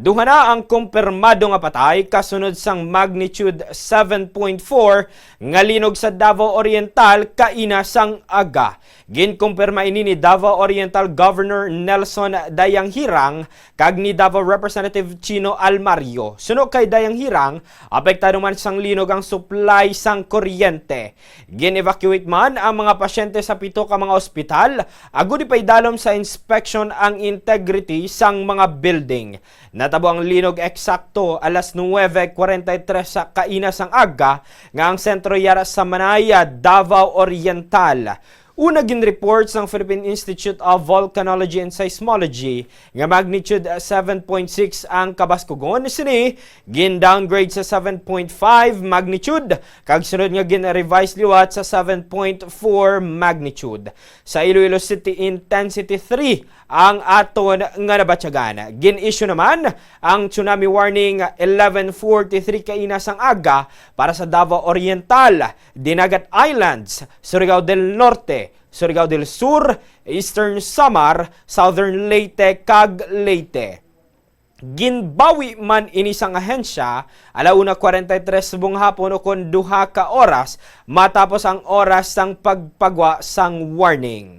Duha na ang kumpirmado nga patay kasunod sang magnitude 7.4 nga linog sa Davao Oriental kaina sang aga. Ginkumpirma ini ni Davao Oriental Governor Nelson Dayang Hirang kag ni Davao Representative Chino Almario. Suno kay Dayang Hirang, apektado man sang linog ang supply sang kuryente. Gin-evacuate man ang mga pasyente sa pito ka mga ospital, agudi pay dalom sa inspection ang integrity sang mga building. Natabo ang linog eksakto alas 9.43 sa kaina sang aga nga ang sentro yara sa Manaya, Davao Oriental. Una gin reports ng Philippine Institute of Volcanology and Seismology nga magnitude 7.6 ang kabaskugon sini gin downgrade sa 7.5 magnitude kag sunod nga gin revise liwat sa 7.4 magnitude. Sa Iloilo City intensity 3 ang aton nga nabatyagan. Gin-issue naman ang tsunami warning 1143 kainas ang aga para sa Davao Oriental, Dinagat Islands, Surigao del Norte, Surigao del Sur, Eastern Samar, Southern Leyte, kag Leyte. Ginbawi man ini sang ahensya alauna 43 bung hapon o kon duha ka oras matapos ang oras sang pagpagwa sang warning.